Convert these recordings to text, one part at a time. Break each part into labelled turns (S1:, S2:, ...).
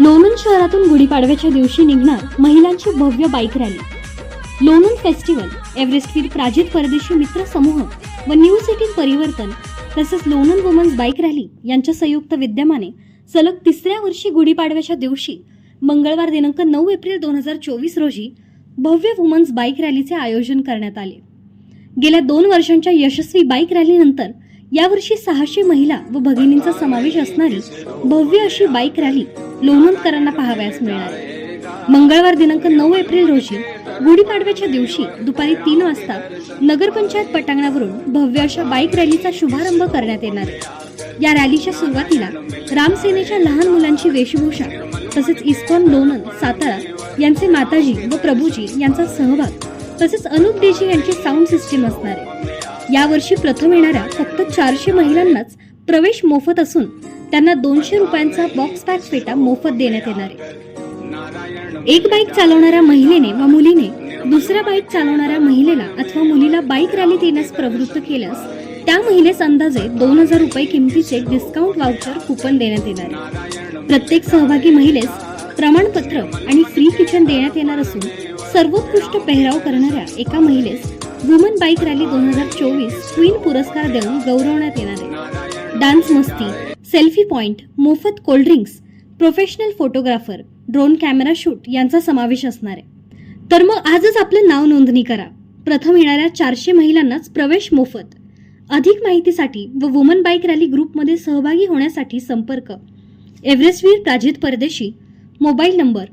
S1: लोणंद शहरातून गुढीपाडव्याच्या दिवशी निघणार महिलांची भव्य बाईक रॅली. लोणंद फेस्टिवल एव्हरेस्टवीर प्राजित परदेशी मित्र समूह व न्यू सिटी परिवर्तन तसेच लोणंद वुमन्स बाईक रॅली यांच्या संयुक्त विद्यमाने सलग तिसऱ्या वर्षी गुढीपाडव्याच्या दिवशी मंगळवार दिनांक नऊ एप्रिल दोन हजार चोवीस रोजी भव्य वुमन्स बाईक रॅलीचे आयोजन करण्यात आले. गेल्या दोन वर्षांच्या यशस्वी बाईक रॅलीनंतर यावर्षी सहाशे महिला व भगिनींचा समावेश असणारी भव्य अशी बाईक रॅली लोणंदकरांना पाहावयास मिळणार. मंगळवार दिनांक नऊ एप्रिल रोजी गुढीपाडव्याच्या दिवशी दुपारी तीन वाजता नगरपंचायत पटांगणावरून भव्य अशा बाईक रॅलीचा शुभारंभ करण्यात येणार. या रॅलीच्या सुरुवातीला रामसेनेच्या लहान मुलांची वेशभूषा तसेच इस्कॉन लोणंद सातारा यांचे माताजी व प्रभूजी यांचा सहभाग तसेच अनुप डेजी यांची साऊंड सिस्टीम असणार आहे. यावर्षी प्रथम येणाऱ्या फक्त चारशे महिलांनाच प्रवेश मोफत असून त्यांना दोनशे रुपयांचा बॉक्स पॅक फेटा मोफत देण्यात येणार आहे. एक बाईक चालवणाऱ्या महिलेने व मुलीने दुसऱ्या बाईक चालवणाऱ्या महिलेला अथवा मुलीला बाईक रॅलीत येण्यास प्रवृत्त केल्यास त्या महिलेस अंदाजे दोन हजार रुपये किमतीचे डिस्काउंट वाउचर कुपन देण्यात येणार आहे. प्रत्येक सहभागी महिलेस प्रमाणपत्र आणि फ्री किचन देण्यात येणार असून सर्वोत्कृष्ट पेहराव करणाऱ्या एका महिलेस वुमन बाईक रॅली दोन हजार चोवीस क्वीन पुरस्कार देऊन गौरवण्यात येणार आहे. डान्स मस्ती सेल्फी पॉइंट मोफत cold drinks professional photographer drone camera shoot यांचा समावेश असणार आहे. तर मग आजच आपलं नाव नोंदणी करा. प्रथम येणाऱ्या चारशे महिलांनाच प्रवेश मोफत. अधिक माहितीसाठी व वुमन बाईक रॅली ग्रुपमध्ये सहभागी होण्यासाठी संपर्क. एव्हरेस्टवीर Prajit Pardeshi mobile number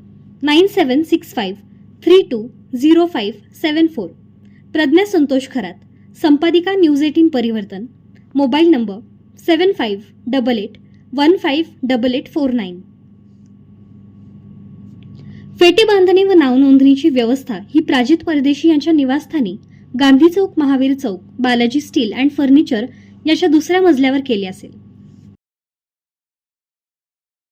S1: nine seven six five. Three two zero five seven four. Pragya Santosh Kharat. संपादिका news eighteen Parivartan. Mobile number seven five double eight one five double eight four nine. फेटे बांधणी व नावनोंदणीची व्यवस्था ही प्राजित परदेशी यांच्या निवासस्थानी गांधी चौक महावीर चौक बालाजी स्टील अँड फर्निचर याच्या दुसऱ्या मजल्यावर केली असेल.